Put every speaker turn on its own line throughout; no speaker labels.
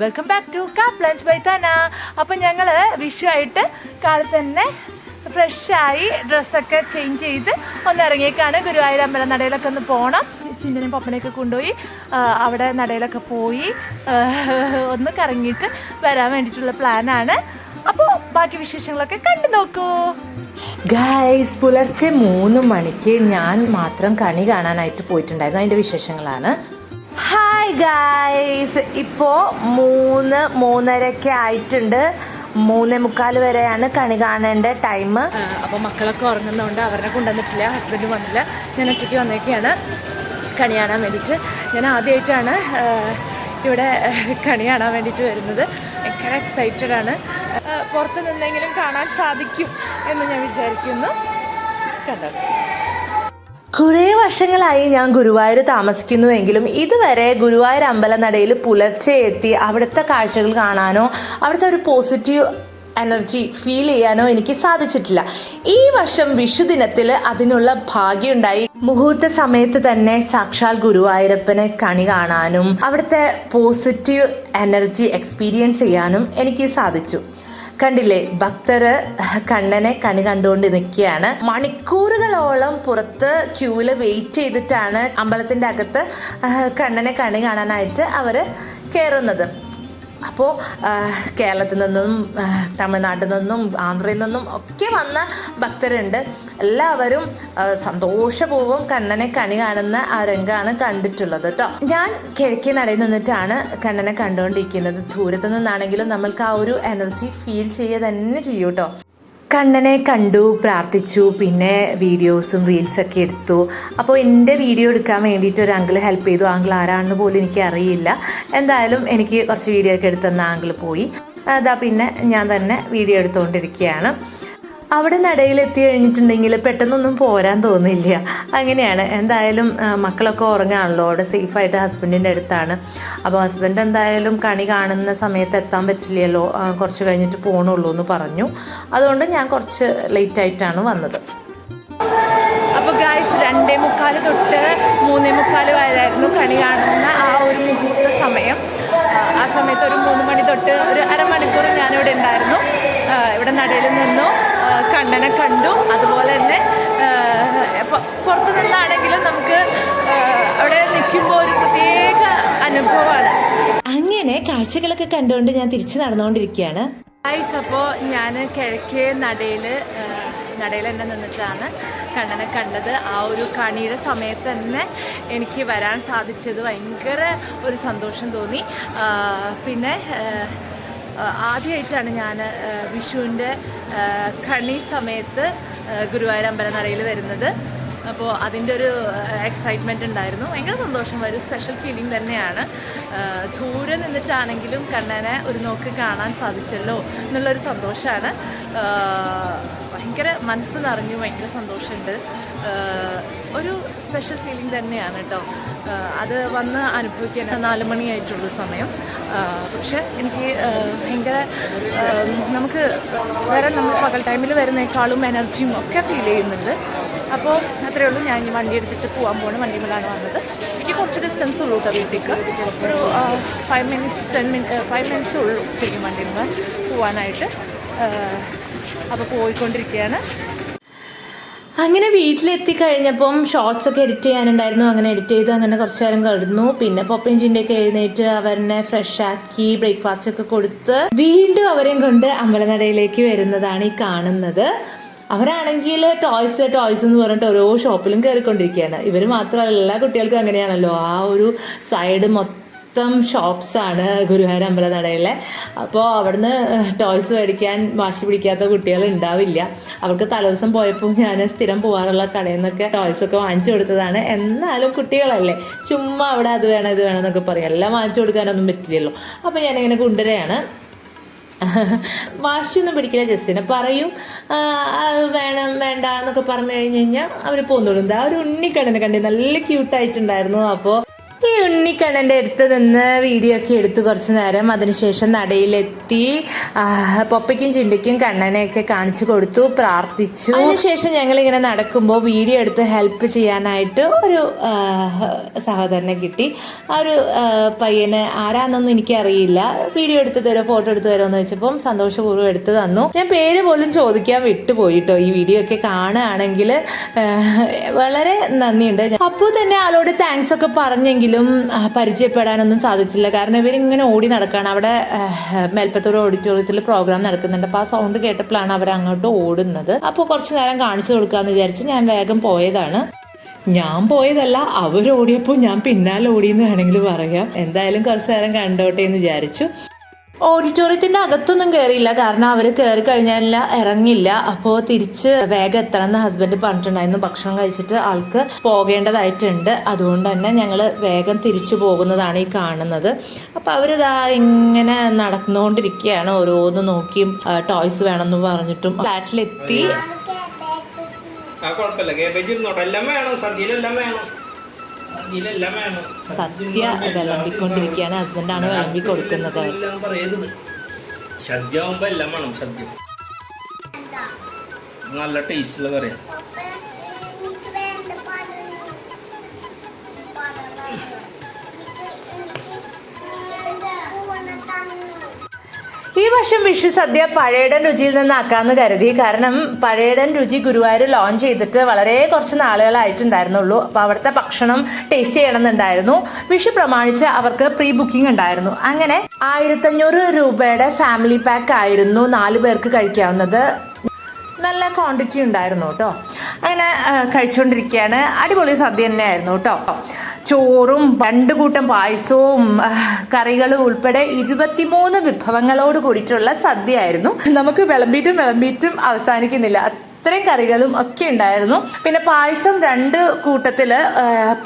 Welcome back to കാപ്പ് lunch by തന അപ്പം ഞങ്ങൾ വിഷുവായിട്ട് കാലത്ത് തന്നെ ഫ്രഷായി ഡ്രസ്സൊക്കെ ചേഞ്ച് ചെയ്ത് ഒന്ന് ഇറങ്ങിയേക്കാണ്. ഗുരുവായൂർ അമ്പലം നടയിലൊക്കെ ഒന്ന് പോകണം ചിന്തനെയും പപ്പനെയൊക്കെ കൊണ്ടുപോയി അവിടെ നടയിലൊക്കെ പോയി ഒന്ന് കറങ്ങിയിട്ട് വരാൻ വേണ്ടിയിട്ടുള്ള പ്ലാനാണ് അപ്പോൾ ബാക്കി വിശേഷങ്ങളൊക്കെ കണ്ടു നോക്കൂ.
ഗൈസ് പുലർച്ചെ മൂന്ന് മണിക്ക് ഞാൻ മാത്രം കണി കാണാനായിട്ട് പോയിട്ടുണ്ടായിരുന്നു. അതിന്റെ വിശേഷങ്ങളാണ്. ഹായ് ഗായ്സ് ഇപ്പോൾ മൂന്ന് മൂന്നരക്കെ ആയിട്ടുണ്ട്. മൂന്നേ മുക്കാൽ വരെയാണ് കണി കാണേണ്ട ടൈം
അപ്പോൾ മക്കളൊക്കെ ഉറങ്ങുന്നതുകൊണ്ട് അവരെ കൊണ്ടുവന്നിട്ടില്ല. ഹസ്ബൻഡ് വന്നില്ല. ഞാൻ ഒറ്റയ്ക്ക് വന്നേക്കാണ് കണി കാണാൻ വേണ്ടിയിട്ട്. ഞാൻ ആദ്യമായിട്ടാണ് ഇവിടെ കണി കാണാൻ വേണ്ടിയിട്ട് വരുന്നത്. ഭയങ്കര എക്സൈറ്റഡ് ആണ്. പുറത്ത് നിന്നെങ്കിലും കാണാൻ സാധിക്കും എന്ന് ഞാൻ വിചാരിക്കുന്നു. കണ്ടോ?
കുറേ വർഷങ്ങളായി ഞാൻ ഗുരുവായൂർ താമസിക്കുന്നുവെങ്കിലും ഇതുവരെ ഗുരുവായൂർ അമ്പലനടയിൽ പുലർച്ചെ എത്തി അവിടുത്തെ കാഴ്ചകൾ കാണാനോ അവിടുത്തെ ഒരു പോസിറ്റീവ് എനർജി ഫീൽ ചെയ്യാനോ എനിക്ക് സാധിച്ചിട്ടില്ല. ഈ വർഷം വിഷുദിനത്തിൽ അതിനുള്ള ഭാഗ്യമുണ്ടായി. മുഹൂർത്ത സമയത്ത് തന്നെ സാക്ഷാൽ ഗുരുവായൂരപ്പനെ കണി കാണാനും അവിടുത്തെ പോസിറ്റീവ് എനർജി എക്സ്പീരിയൻസ് ചെയ്യാനും എനിക്ക് സാധിച്ചു. കണ്ടില്ലേ? ഭക്തര് കണ്ണനെ കണി കണ്ടുകൊണ്ട് നിൽക്കുകയാണ്. മണിക്കൂറുകളോളം പുറത്ത് ക്യൂവിൽ വെയിറ്റ് ചെയ്തിട്ടാണ് അമ്പലത്തിന്റെ അകത്ത് കണ്ണനെ കണി കാണാനായിട്ട് അവർ കയറുന്നത് അപ്പോൾ കേരളത്തിൽ നിന്നും തമിഴ്നാട്ടിൽ നിന്നും ആന്ധ്രയിൽ നിന്നും ഒക്കെ വന്ന ഭക്തരുണ്ട്. എല്ലാവരും സന്തോഷപൂർവം കണ്ണനെ കണി കാണുന്ന ആ രംഗമാണ് കണ്ടിട്ടുള്ളത് കേട്ടോ. ഞാൻ കിഴക്കേ നടയിൽ നിന്നിട്ടാണ് കണ്ണനെ കണ്ടുകൊണ്ടിരിക്കുന്നത്. ദൂരത്ത് നിന്നാണെങ്കിലും നമ്മൾക്ക് ആ ഒരു എനർജി ഫീൽ ചെയ്യുക തന്നെ ചെയ്യും കേട്ടോ. കണ്ണനെ കണ്ടു പ്രാർത്ഥിച്ചു പിന്നെ വീഡിയോസും റീൽസൊക്കെ എടുത്തു. അപ്പോൾ എന്റെ വീഡിയോ എടുക്കാൻ വേണ്ടിയിട്ട് ഒരു അങ്കിൾ ഹെൽപ്പ് ചെയ്തു. ആങ്കിൾ ആരാണെന്ന് പോലും എനിക്ക് അറിയില്ല. എന്തായാലും എനിക്ക് കുറച്ച് വീഡിയോ ഒക്കെ എടുത്തെന്ന ആങ്കിൾ പോയി. അതാ പിന്നെ ഞാൻ തന്നെ വീഡിയോ എടുത്തുകൊണ്ടിരിക്കുകയാണ്. അവിടെ നടയിലെത്തി കഴിഞ്ഞിട്ടുണ്ടെങ്കിൽ പെട്ടെന്നൊന്നും പോരാൻ തോന്നില്ല. അങ്ങനെയാണ്. എന്തായാലും മക്കളൊക്കെ ഉറങ്ങാണല്ലോ. അവിടെ സേഫായിട്ട് ഹസ്ബൻഡിന്റെ അടുത്താണ്. അപ്പോൾ ഹസ്ബൻഡ് എന്തായാലും കണി കാണുന്ന സമയത്ത് എത്താൻ പറ്റില്ലല്ലോ. കുറച്ച് കഴിഞ്ഞിട്ട് പോകണുള്ളൂ എന്ന് പറഞ്ഞു. അതുകൊണ്ട് ഞാൻ കുറച്ച് ലേറ്റ് ആയിട്ടാണ് വന്നത്.
അപ്പോൾ ഗായ്സ് രണ്ടേ മുക്കാൽ തൊട്ട് മൂന്നേ മുക്കാൽ വരെയായിരുന്നു കണി കാണുന്ന ആ ഒരു മുഹൂർത്ത സമയം. ആ, സമയത്ത് ഒരു മൂന്ന് മണി തൊട്ട് ഒരു അരമണിക്കൂർ ഞാനിവിടെ ഉണ്ടായിരുന്നു. ഇവിടെ നടയിൽ നിന്നു. കണ്ണനെ കണ്ടു. അതുപോലെ തന്നെ പുറത്തു നിന്നാണെങ്കിലും നമുക്ക് അവിടെ നിൽക്കുമ്പോൾ ഒരു പ്രത്യേക അനുഭവമാണ്.
അങ്ങനെ കാഴ്ചകളൊക്കെ കണ്ടുകൊണ്ട് ഞാൻ തിരിച്ചു നടന്നുകൊണ്ടിരിക്കുകയാണ്.
ഗൈസ് അപ്പോൾ ഞാൻ കിഴക്കേ നടയിൽ നടയിൽ തന്നെ നിന്നിട്ടാണ് കണ്ണനെ കണ്ടത്. ആ ഒരു കണിയുടെ സമയത്ത് തന്നെ എനിക്ക് വരാൻ സാധിച്ചത് ഭയങ്കര ഒരു സന്തോഷം തോന്നി. പിന്നെ ആദ്യമായിട്ടാണ് ഞാൻ വിഷുവിന്റെ കണി സമയത്ത് ഗുരുവായൂർ അമ്പലനടയിൽ വരുന്നത്. അപ്പോൾ അതിന്റെ ഒരു എക്സൈറ്റ്മെന്റ് ഉണ്ടായിരുന്നു. ഭയങ്കര സന്തോഷം ഒരു സ്പെഷ്യൽ ഫീലിംഗ് തന്നെയാണ്. ദൂരെ നിന്നിട്ടാണെങ്കിലും കണ്ണനെ ഒരു നോക്ക് കാണാൻ സാധിച്ചല്ലോ എന്നുള്ളൊരു സന്തോഷമാണ് ഭയങ്കര മനസ്സ് നിറഞ്ഞു ഭയങ്കര സന്തോഷമുണ്ട്. ഒരു സ്പെഷ്യൽ ഫീലിംഗ് തന്നെയാണ് കേട്ടോ. അത് വന്ന് അനുഭവിക്കാൻ നാല് മണിയായിട്ടുള്ള സമയം. പക്ഷേ എനിക്ക് ഭയങ്കര നമുക്ക് വേറെ നമ്മൾ പകൽ ടൈമിൽ വരുന്നേക്കാളും എനർജിയും ഒക്കെ ഫീൽ ചെയ്യുന്നുണ്ട്. അപ്പോൾ അത്രയേ ഉള്ളൂ. ഞാൻ ഈ വണ്ടി എടുത്തിട്ട് പോകാൻ പോകണം വണ്ടിമേലാണ് വന്നത്. എനിക്ക് കുറച്ച് ഡിസ്റ്റൻസ് ഉള്ളൂ കേട്ടോ വീട്ടിലേക്ക് ഒരു five minutes ten minute five minutes ഉള്ളൂ ശരിക്കും വണ്ടിയിൽ നിന്ന് പോകാനായിട്ട് അപ്പോൾ പോയിക്കൊണ്ടിരിക്കുകയാണ്
അങ്ങനെ വീട്ടിലെത്തി കഴിഞ്ഞപ്പം ഷോർട്സ് ഒക്കെ എഡിറ്റ് ചെയ്യാനുണ്ടായിരുന്നു. അങ്ങനെ എഡിറ്റ് ചെയ്ത് അങ്ങനെ കുറച്ച് നേരം കിടന്നു. പിന്നെ പൊപ്പയും ചിണ്ടയൊക്കെ എഴുന്നേറ്റ് അവരെ ഫ്രഷ് ആക്കി ബ്രേക്ക്ഫാസ്റ്റ് ഒക്കെ കൊടുത്ത് വീണ്ടും അവരെയും കൊണ്ട് അമ്പലനടയിലേക്ക് വരുന്നതാണ് ഈ കാണുന്നത്. അവരാണെങ്കിൽ ടോയ്സ് ടോയ്സ് എന്ന് പറഞ്ഞിട്ട് ഓരോ ഷോപ്പിലും കയറിക്കൊണ്ടിരിക്കുകയാണ് ഇവർ മാത്രമല്ല എല്ലാ കുട്ടികൾക്കും അങ്ങനെയാണല്ലോ. ആ ഒരു സൈഡ് മൊത്തം മൊത്തം ഷോപ്സാണ് ഗുരുവായൂർ അമ്പലനടയിലെ. അപ്പോൾ അവിടുന്ന് ടോയ്സ് മേടിക്കാൻ വാശി പിടിക്കാത്ത കുട്ടികൾ ഉണ്ടാവില്ല. അവർക്ക് തലേദിവസം പോയപ്പോൾ ഞാൻ സ്ഥിരം പോകാറുള്ള കടയിൽ നിന്നൊക്കെ ടോയ്സ് ഒക്കെ വാങ്ങിച്ചു കൊടുത്തതാണ്. എന്നാലും കുട്ടികളല്ലേ ചുമ്മാ അവിടെ അത് വേണം ഇത് വേണം എന്നൊക്കെ പറയും. എല്ലാം വാങ്ങിച്ചു കൊടുക്കാനൊന്നും പറ്റില്ലല്ലോ. അപ്പോൾ ഞാനിങ്ങനെ കൊണ്ടുവരികയാണ്. വാശിയൊന്നും പിടിക്കില്ല ജസ്റ്റിനെ പറയും. വേണം വേണ്ട എന്നൊക്കെ പറഞ്ഞു കഴിഞ്ഞ് കഴിഞ്ഞാൽ അവർ പോന്നോളും. ആ ഒരു ഉണ്ണിക്കണ്ണിനെ കണ്ടി നല്ല ക്യൂട്ടായിട്ടുണ്ടായിരുന്നു അപ്പോൾ ഉണ്ണിക്കണ്ണന്റെ അടുത്ത് നിന്ന് വീഡിയോ ഒക്കെ എടുത്ത് കുറച്ച് നേരം. അതിനുശേഷം നടയിലെത്തി. പൊപ്പയ്ക്കും ചിണ്ടിക്കും കണ്ണനെയൊക്കെ കാണിച്ചു കൊടുത്തു പ്രാർത്ഥിച്ചു. അതിനുശേഷം ഞങ്ങൾ ഇങ്ങനെ നടക്കുമ്പോൾ വീഡിയോ എടുത്ത് ഹെൽപ്പ് ചെയ്യാനായിട്ട് ഒരു സഹോദരനെ കിട്ടി. ആ ഒരു പയ്യനെ പയ്യന് ആരാന്നൊന്നും എനിക്കറിയില്ല. വീഡിയോ എടുത്ത് തരുമോ ഫോട്ടോ എടുത്ത് തരുമോ എന്ന് വെച്ചപ്പം സന്തോഷപൂർവം എടുത്ത് തന്നു. ഞാൻ പേര് പോലും ചോദിക്കാൻ വിട്ടുപോയിട്ടോ ഈ വീഡിയോ ഒക്കെ കാണുകയാണെങ്കിൽ. വളരെ നന്ദിയുണ്ട്. അപ്പോൾ തന്നെ ആളോട് താങ്ക്സ് ഒക്കെ പറഞ്ഞെങ്കിലും ആ, പരിചയപ്പെടാനൊന്നും സാധിച്ചില്ല. കാരണം ഇവരിങ്ങനെ ഓടി നടക്കുകയാണ് അവിടെ മേൽപ്പത്തൂർ ഓഡിറ്റോറിയത്തിൽ പ്രോഗ്രാം നടക്കുന്നുണ്ട്. അപ്പോൾ ആ സൗണ്ട് കേട്ടപ്പോഴാണ് അവർ അങ്ങോട്ട് ഓടുന്നത്. അപ്പോൾ കുറച്ച് നേരം കാണിച്ചു കൊടുക്കാമെന്ന് വിചാരിച്ച് ഞാൻ വേഗം പോയതാണ്. ഞാൻ പോയതല്ല അവരോടിയപ്പോൾ ഞാൻ പിന്നാലെ ഓടിയെന്ന് വേണമെങ്കിൽ പറയാം. എന്തായാലും കുറച്ച് നേരം കണ്ടോട്ടെ എന്ന് വിചാരിച്ചു. ഓഡിറ്റോറിയത്തിന്റെ അകത്തൊന്നും കയറിയില്ല കാരണം അവർ കയറി കഴിഞ്ഞാൽ ഇറങ്ങില്ല. അപ്പോൾ തിരിച്ച് വേഗം എത്തണം എന്ന് ഹസ്ബൻഡ് പറഞ്ഞിട്ടുണ്ടായിരുന്നു. ഭക്ഷണം കഴിച്ചിട്ട് ആൾക്ക് പോകേണ്ടതായിട്ടുണ്ട്. അതുകൊണ്ട് തന്നെ ഞങ്ങൾ വേഗം തിരിച്ചു പോകുന്നതാണ് ഈ കാണുന്നത്. അപ്പോൾ അവരിതാ ഇങ്ങനെ നടന്നുകൊണ്ടിരിക്കുകയാണ്. ഓരോന്ന് നോക്കിയും ടോയ്സ് വേണമെന്ന് പറഞ്ഞിട്ടും. ഫ്ലാറ്റിലെത്തി.
എല്ലാം വേണം. സദ്യയിലെല്ലാം വേണം.
സദ്യ വിളമ്പിക്കൊണ്ടിരിക്കുകയാണ്. ഹസ്ബൻഡാണ് വിളമ്പി കൊടുക്കുന്നത്
സദ്യ ആവുമ്പോ എല്ലാം വേണം സദ്യ. നല്ല ടേസ്റ്റുള്ള കറിയാണ്
ഈ വർഷം വിഷു സദ്യ പഴയടൻ രുചിയിൽ നിന്നാക്കാന്ന് കരുതി. കാരണം പഴയടൻ രുചി ഗുരുവായൂർ ലോഞ്ച് ചെയ്തിട്ട് വളരെ കുറച്ച് നാളുകളായിട്ടുണ്ടായിരുന്നുള്ളൂ. അപ്പോൾ അവിടുത്തെ ഭക്ഷണം ടേസ്റ്റ് ചെയ്യണമെന്നുണ്ടായിരുന്നു. വിഷു പ്രമാണിച്ച് അവർക്ക് പ്രീ ബുക്കിംഗ് ഉണ്ടായിരുന്നു. അങ്ങനെ ആയിരത്തഞ്ഞൂറ് രൂപയുടെ ഫാമിലി പാക്ക് ആയിരുന്നു നാല് പേർക്ക് കഴിക്കാവുന്നത്. നല്ല ക്വാണ്ടിറ്റി ഉണ്ടായിരുന്നു കേട്ടോ. അങ്ങനെ കഴിച്ചുകൊണ്ടിരിക്കുകയാണ് അടിപൊളി സദ്യ തന്നെയായിരുന്നു കേട്ടോ. ചോറും രണ്ട് കൂട്ടം പായസവും കറികളും ഉൾപ്പെടെ ഇരുപത്തിമൂന്ന് വിഭവങ്ങളോട് കൂടിയിട്ടുള്ള സദ്യയായിരുന്നു. നമുക്ക് വിളമ്പിയിട്ടും വിളമ്പിയിട്ടും അവസാനിക്കുന്നില്ല. അത്രയും കറികളും ഒക്കെ ഉണ്ടായിരുന്നു. പിന്നെ പായസം രണ്ട് കൂട്ടത്തിൽ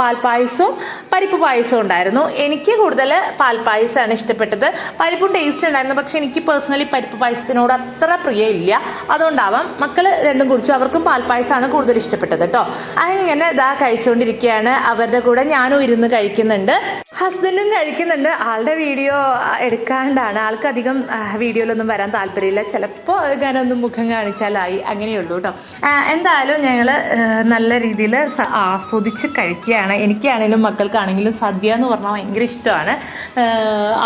പാൽപ്പായസവും പരിപ്പ് പായസവും ഉണ്ടായിരുന്നു. എനിക്ക് കൂടുതൽ പാൽപ്പായസമാണ് ഇഷ്ടപ്പെട്ടത്. പരിപ്പും ടേസ്റ്റ് ഉണ്ടായിരുന്നു. പക്ഷെ എനിക്ക് പേഴ്സണലി പരിപ്പ് പായസത്തിനോട് അത്ര പ്രിയമില്ല. അതുകൊണ്ടാവാം മക്കൾ രണ്ടും കുറിച്ചു അവർക്കും പാൽപ്പായസമാണ് കൂടുതൽ ഇഷ്ടപ്പെട്ടത് കേട്ടോ അങ്ങനെ ഇതാ കഴിച്ചുകൊണ്ടിരിക്കുകയാണ് അവരുടെ കൂടെ ഞാനും ഇരുന്ന് കഴിക്കുന്നുണ്ട്. ഹസ്ബൻഡും കഴിക്കുന്നുണ്ട് ആളുടെ വീഡിയോ എടുക്കാണ്ടാണ്. ആൾക്ക് അധികം വീഡിയോയിലൊന്നും വരാൻ താല്പര്യമില്ല. ചിലപ്പോൾ ഞാനൊന്ന് മുഖം കാണിച്ചാലായി. അങ്ങനെയുള്ളൂ കേട്ടോ എന്തായാലും ഞങ്ങൾ നല്ല രീതിയിൽ ആസ്വദിച്ച് കഴിക്കുകയാണ്. എനിക്കാണെങ്കിലും മക്കൾക്കാണെങ്കിലും സദ്യ എന്ന് പറഞ്ഞാൽ ഭയങ്കര ഇഷ്ടമാണ്.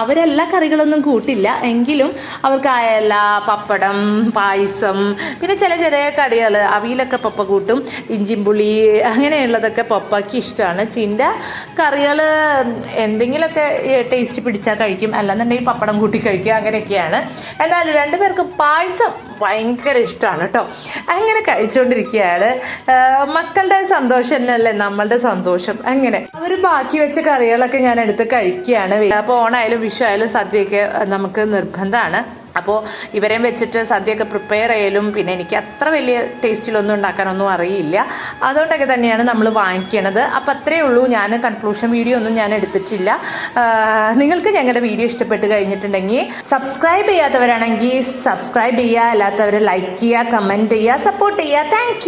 അവരെല്ലാ കറികളൊന്നും കൂട്ടില്ല. എങ്കിലും അവർക്ക് അയല പപ്പടം പായസം പിന്നെ ചില ചെറിയ കടികൾ അവിയിലൊക്കെ പപ്പ കൂട്ടും. ഇഞ്ചിമ്പുളി അങ്ങനെയുള്ളതൊക്കെ പപ്പയ്ക്ക് ഇഷ്ടമാണ്. ചിന്റെ കറികൾ എന്തെങ്കിലുമൊക്കെ ടേസ്റ്റ് പിടിച്ചാൽ കഴിക്കും. അല്ലാന്നുണ്ടെങ്കിൽ പപ്പടം കൂട്ടി കഴിക്കും. അങ്ങനെയൊക്കെയാണ്. എന്നാലും രണ്ടുപേർക്കും പായസം ഭയങ്കര ഇഷ്ടമാണ് കേട്ടോ. അങ്ങനെ കഴിച്ചുകൊണ്ടിരിക്കുകയാണ് മക്കളുടെ സന്തോഷം തന്നെയല്ലേ നമ്മളുടെ സന്തോഷം. അങ്ങനെ. അവർ ബാക്കി വെച്ച കറികളൊക്കെ ഞാൻ എടുത്ത് കഴിക്കുകയാണ്. അപ്പോൾ ഓണായാലും വിഷു ആയാലും സദ്യയൊക്കെ നമുക്ക് നിർബന്ധമാണ്. അപ്പോൾ ഇവരെയും വെച്ചിട്ട് സദ്യയൊക്കെ പ്രിപ്പയർ ചെയ്യലും പിന്നെ എനിക്ക് അത്ര വലിയ ടേസ്റ്റിലൊന്നും ഉണ്ടാക്കാനൊന്നും അറിയില്ല. അതുകൊണ്ടൊക്കെ തന്നെയാണ് നമ്മൾ വാങ്ങിക്കണത്. അപ്പോൾ അത്രയേ ഉള്ളൂ. ഞാൻ കൺക്ലൂഷൻ വീഡിയോ ഒന്നും ഞാൻ എടുത്തിട്ടില്ല. നിങ്ങൾക്ക് ഞങ്ങളുടെ വീഡിയോ ഇഷ്ടപ്പെട്ട് കഴിഞ്ഞിട്ടുണ്ടെങ്കിൽ സബ്സ്ക്രൈബ് ചെയ്യാത്തവരാണെങ്കിൽ സബ്സ്ക്രൈബ് ചെയ്യുക. അല്ലാത്തവർ ലൈക്ക് ചെയ്യുക കമന്റ് ചെയ്യുക സപ്പോർട്ട് ചെയ്യുക. താങ്ക്